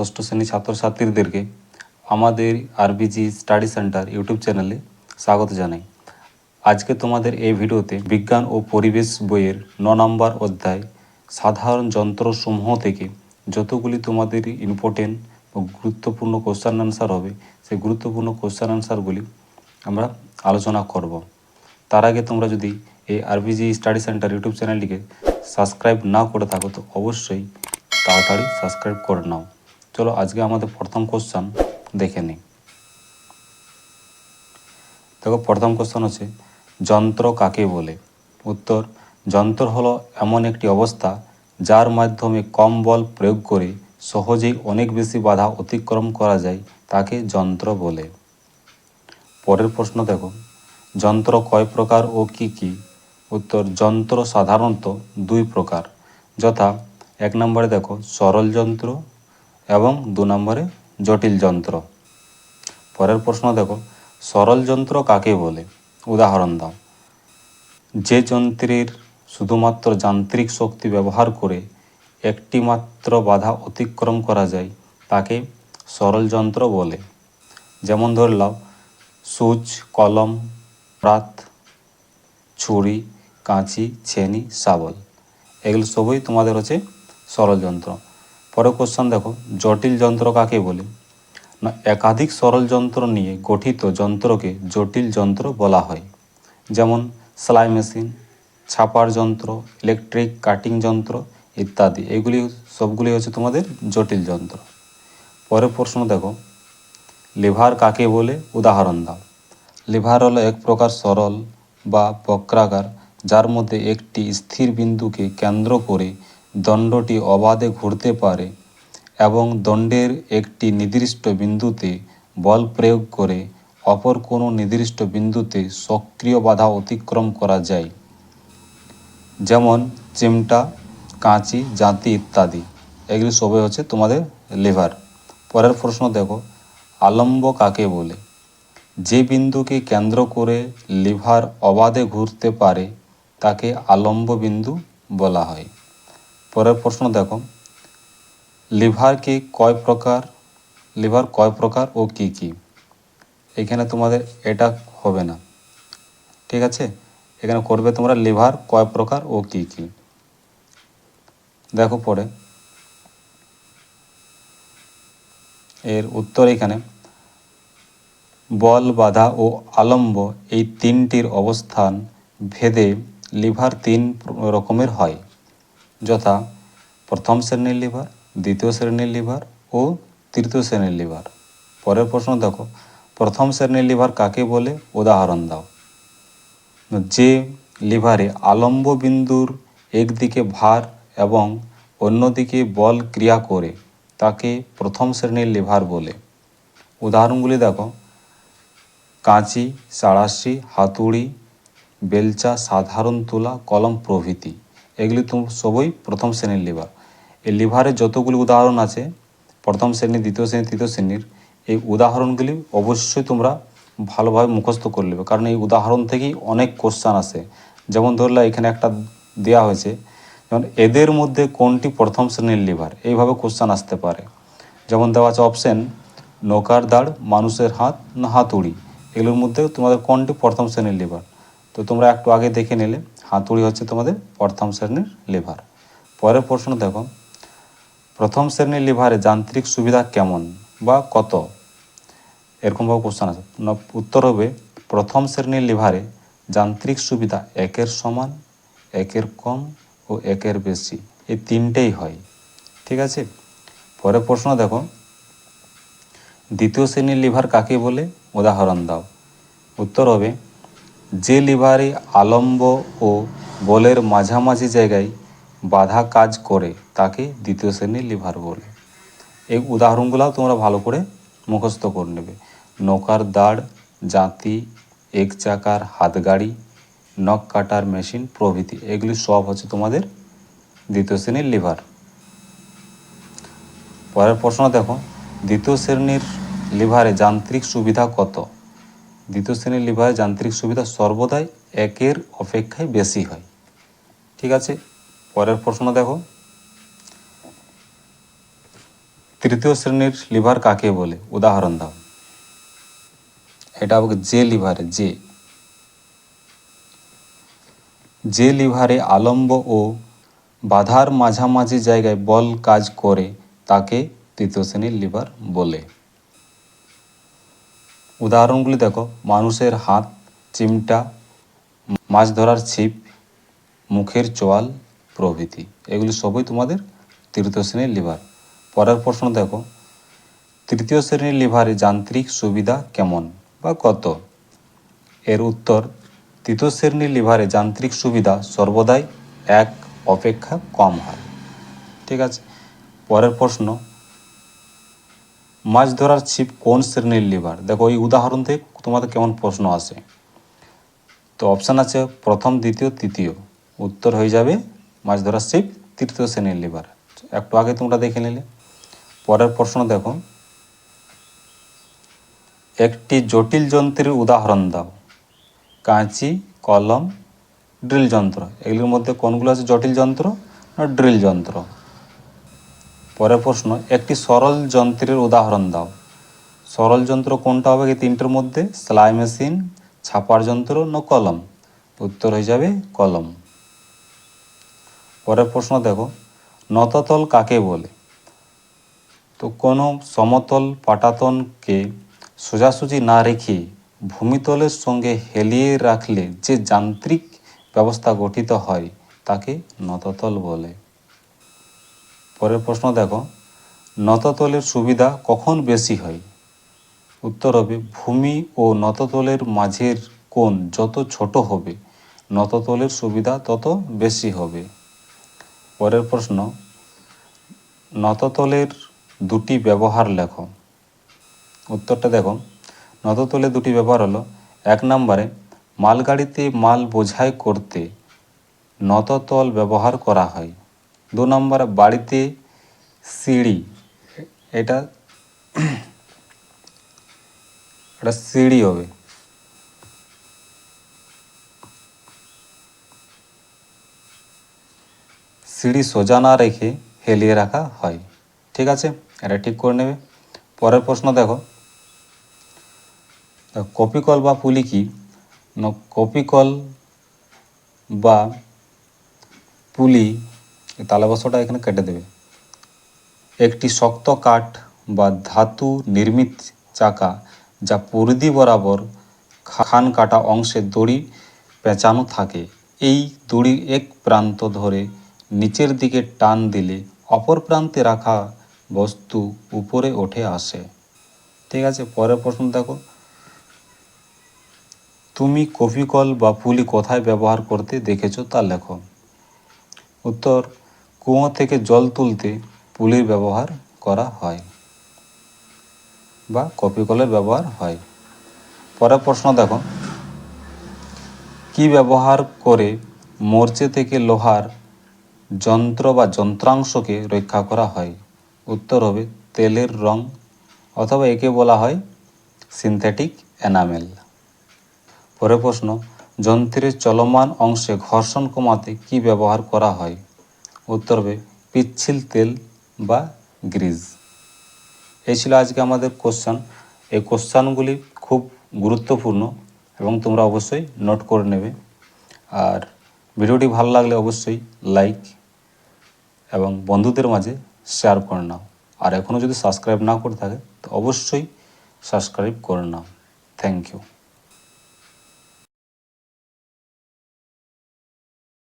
ষষ্ঠ শ্রেণি ছাত্রছাত্রীদেরকে আমাদের আরবিজি স্টাডি সেন্টার ইউটিউব চ্যানেলে স্বাগত জানাই। আজকে তোমাদের এই ভিডিওতে বিজ্ঞান ও পরিবেশ বইয়ের ন নম্বর অধ্যায় সাধারণ যন্ত্রসমূহ থেকে যতগুলি তোমাদের ইম্পর্টেন্ট ও গুরুত্বপূর্ণ কোশ্চান আনসার হবে, সেই গুরুত্বপূর্ণ কোশ্চান আনসারগুলি আমরা আলোচনা করব। তার আগে তোমরা যদি এই আরবিজি স্টাডি সেন্টার ইউটিউব চ্যানেলটিকে সাবস্ক্রাইব না করে থাকো, তো অবশ্যই তাড়াতাড়ি সাবস্ক্রাইব করে নাও। চলো আজকে আমাদের প্রথম কোশ্চান দেখে নিই। দেখো, প্রথম কোশ্চেন হচ্ছে, যন্ত্র কাকে বলে? উত্তর, যন্ত্র হলো এমন একটি অবস্থা যার মাধ্যমে কম বল প্রয়োগ করে সহজেই অনেক বেশি বাধা অতিক্রম করা যায়, তাকে যন্ত্র বলে। পরের প্রশ্ন দেখো, যন্ত্র কয় প্রকার ও কি কি? উত্তর, যন্ত্র সাধারণত দুই প্রকার, যথা এক নম্বরে দেখো, সরল যন্ত্র এবং দু নম্বরে জটিল যন্ত্র। পরের প্রশ্ন দেখো, সরল যন্ত্র কাকে বলে? উদাহরণ দাও। যে যন্ত্রের শুধুমাত্র যান্ত্রিক শক্তি ব্যবহার করে একটি মাত্র বাধা অতিক্রম করা যায়, তাকে সরল যন্ত্র বলে। যেমন ধরলাম সুচ, কলম, প্রাত, ছুরি, কাঁচি, ছেনি, শাবল, এগুলো সবই তোমাদের হচ্ছে সরল যন্ত্র। পরের কোশ্চেন দেখো, জটিল যন্ত্র কাকে বলে? না, একাধিক সরল যন্ত্র নিয়ে গঠিত যন্ত্রকে জটিল যন্ত্র বলা হয়। যেমন সেলাই মেশিন, ছাপার যন্ত্র ইলেকট্রিক কাটিং যন্ত্র ইত্যাদি। এগুলি সবগুলি হচ্ছে তোমাদের জটিল যন্ত্র। পরের প্রশ্ন দেখো, লিভার কাকে বলে? উদাহরণ দাও। লিভার হলো এক প্রকার সরল বা বক্রাকার, যার মধ্যে একটি স্থির বিন্দুকে কেন্দ্র করে দণ্ডটি অবাধে ঘুরতে পারে এবং দণ্ডের একটি নির্দিষ্ট বিন্দুতে বল প্রয়োগ করে অপর কোনো নির্দিষ্ট বিন্দুতে সক্রিয় বাধা অতিক্রম করা যায়। যেমন চিমটা, কাঁচি, জাঁতি ইত্যাদি। এগুলি সবই হচ্ছে তোমাদের লিভার। পরের প্রশ্ন দেখো, আলম্ব কাকে বলে? যে বিন্দুকে কেন্দ্র করে লিভার অবাধে ঘুরতে পারে, তাকে আলম্ব বিন্দু বলা হয়। পরের প্রশ্ন দেখো। লিভারকে কয় প্রকার? লিভার কয় প্রকার ও কি কি? এখানে তোমাদের এটা হবে না। ঠিক আছে? এখানে করবে তোমরা লিভার কয় প্রকার ও কি কি? দেখো পরে। এর উত্তর এখানে। বল, বাধা ও আলম্ব এই তিনটির অবস্থান ভেদে লিভার তিন রকমের হয়। যথা প্রথম শ্রেণির লিভার, দ্বিতীয় শ্রেণির লিভার ও তৃতীয় শ্রেণির লিভার। পরের প্রশ্ন দেখো, প্রথম শ্রেণির লিভার কাকে বলে? উদাহরণ দাও। যে লিভারে আলম্ব বিন্দুর একদিকে ভার এবং অন্যদিকে বল ক্রিয়া করে, তাকে প্রথম শ্রেণির লিভার বলে। উদাহরণগুলি দেখো, কাঁচি সাড়াশি হাতুড়ি, বেলচা, সাধারণ তুলা, কলম প্রভৃতি। এগুলি সবই প্রথম শ্রেণির লিভার। এই লিভারের যতগুলি উদাহরণ আছে, প্রথম শ্রেণি, দ্বিতীয় শ্রেণি, তৃতীয় শ্রেণির, এই উদাহরণগুলি অবশ্যই তোমরা ভালোভাবে মুখস্থ করে নেবে। কারণ এই উদাহরণ থেকেই অনেক কোশ্চান আসে। যেমন ধরলে এখানে একটা দেয়া হয়েছে, যেমন এদের মধ্যে কোনটি প্রথম শ্রেণির লিভার? এইভাবে কোশ্চান আসতে পারে। যেমন দেওয়া আছে অপশন নৌকার দাঁড়, মানুষের হাত, না হাতুড়ি। এগুলোর মধ্যে তোমাদের কোনটি প্রথম শ্রেণির লিভার? তো তোমরা একটু আগে দেখে নিলে। হাতুড়ি হচ্ছে তোমাদের প্রথম শ্রেণির লিভার পরের প্রশ্ন দেখো, প্রথম শ্রেণির লিভারে যান্ত্রিক সুবিধা কেমন বা কত? এরকমভাবে কোশ্চান আছে। উত্তর হবে, প্রথম শ্রেণির লিভারে যান্ত্রিক সুবিধা একের সমান, একের কম ও একের বেশি। এই তিনটেই হয়। ঠিক আছে? পরের প্রশ্ন দেখো, দ্বিতীয় শ্রেণির লিভার কাকে বলে? উদাহরণ দাও। উত্তর হবে যে লিভারে আলম্ব ও বলের মাঝামাঝি জায়গায় বাধা কাজ করে, তাকে দ্বিতীয় শ্রেণির লিভার বলে। এই উদাহরণগুলো তোমরা ভালো করে মুখস্থ করে নেবে। নৌকার দাঁড়, জাতি, এক চাকার হাতগাড়ি, নখ কাটার মেশিন, প্রভৃতি, এগুলি সব হচ্ছে তোমাদের দ্বিতীয় শ্রেণির লিভার। পরের প্রশ্ন দেখো, দ্বিতীয় শ্রেণির লিভারে যান্ত্রিক সুবিধা কত? দ্বিতীয় শ্রেণির লিভারে যান্ত্রিক সুবিধা সর্বদাই একের অপেক্ষায় বেশি হয়। ঠিক আছে? পরের প্রশ্ন দেখো। তৃতীয় শ্রেণির লিভার কাকে বলে? উদাহরণ দাও। এটা যে লিভারে, যে। যে লিভারে আলম্ব ও বাধার মাঝামাঝি জায়গায় বল কাজ করে, তাকে তৃতীয় শ্রেণির লিভার বলে। উদাহরণগুলি দেখো। মানুষের হাত, চিমটা, মাছ ধরার ছিপ, মুখের চোয়াল, প্রভৃতি। এগুলি সবই তোমাদের তৃতীয় শ্রেণির লিভার। পরের প্রশ্ন দেখো। তৃতীয় শ্রেণির লিভারে যান্ত্রিক সুবিধা কেমন বা কত? এর উত্তর, তৃতীয় শ্রেণির লিভারে যান্ত্রিক সুবিধা সর্বদাই এক, অপেক্ষা কম হয়। ঠিক আছে? পরের প্রশ্ন মাছ ধরার ছিপ কোন শ্রেণির লিভার? দেখো, এই উদাহরণ থেকে তোমাদের কেমন প্রশ্ন আসে? তো অপশান আছে প্রথম, দ্বিতীয়, তৃতীয়। উত্তর হয়ে যাবে মাছ ধরার ছিপ, তৃতীয় শ্রেণির লিভার। একটু আগে তোমরা দেখে নিলে। পরের প্রশ্ন দেখো। একটি জটিল যন্ত্রের উদাহরণ দাও। কাঁচি, কলম, ড্রিল যন্ত্র। এগুলির মধ্যে কোনগুলো আছে? জটিল যন্ত্র না ড্রিল যন্ত্র? পরের প্রশ্ন, একটি সরল যন্ত্রের উদাহরণ দাও। সরল যন্ত্র কোনটা হবে তিনটের মধ্যে? সেলাই মেশিন, ছাপার যন্ত্র না কলম? উত্তর হয়ে যাবে কলম। পরের প্রশ্ন দেখো, নততল কাকে বলে? তো কোনো সমতল পাটাতনকে সোজাসুজি না রেখে ভূমিতলের সঙ্গে হেলিয়ে রাখলে যে যান্ত্রিক ব্যবস্থা গঠিত হয়, তাকে নততল বলে। পরের প্রশ্ন দেখো, নততলের সুবিধা কখন বেশি হয়? উত্তর হবে, ভূমি ও নততলের মাঝের কোণ যত ছোট হবে, নততলের সুবিধা তত বেশি হবে। পরের প্রশ্ন, নততলের দুটি ব্যবহার লেখো। উত্তরটা দেখো নততলে দুটি ব্যবহার হলো, এক নম্বরে, মালগাড়িতে মাল বোঝাই করতে নততল ব্যবহার করা হয়। দু নম্বরে বাড়িতে সিঁড়ি। এটা এটা সিঁড়ি হবে। সিঁড়ি সোজা না রেখে হেলিয়ে রাখা হয়। ঠিক আছে? এটা ঠিক করে নেবে। পরের প্রশ্ন দেখো। কপিকল বা পুলি কি? কপিকল বা পুলি এই তালা এখানে কেটে দেবে। একটি শক্ত কাঠ বা ধাতু নির্মিত চাকা যা পরিধি বরাবর খান কাটা অংশে দড়ি পেঁচানো থাকে। এই দড়ির এক প্রান্ত ধরে নিচের দিকে টান দিলে অপর প্রান্তে রাখা বস্তু উপরে ওঠে আসে। ঠিক আছে, পরের প্রশ্ন দেখো। তুমি কপিকল বা পুলি কোথায় ব্যবহার করতে দেখেছ তা লেখো। উত্তর কুয়ো থেকে জল তুলতে পুলির ব্যবহার করা হয় বা কপিকলের ব্যবহার হয়। পরের প্রশ্ন দেখো। কি ব্যবহার করে মোর্চে থেকে লোহার যন্ত্র বা যন্ত্রাংশকে রক্ষা করা হয়? উত্তর হবে তেলের রং অথবা একে বলা হয় সিনথেটিক এনামেল পরের প্রশ্ন, যন্ত্রের চলমান অংশে ঘর্ষণ কমাতে কি ব্যবহার করা হয়? উত্তর হবে পিচ্ছিল তেল বা গ্রিজ। এই ছিল আজকে আমাদের কোশ্চান এই কোশ্চানগুলি খুব গুরুত্বপূর্ণ এবং তোমরা অবশ্যই নোট করে নেবে। আর ভিডিওটি ভালো লাগলে অবশ্যই লাইক এবং বন্ধুদের মাঝে শেয়ার করে নাও। আর এখনও যদি সাবস্ক্রাইব না করে থাকে, তো অবশ্যই সাবস্ক্রাইব করে নাও। Thank you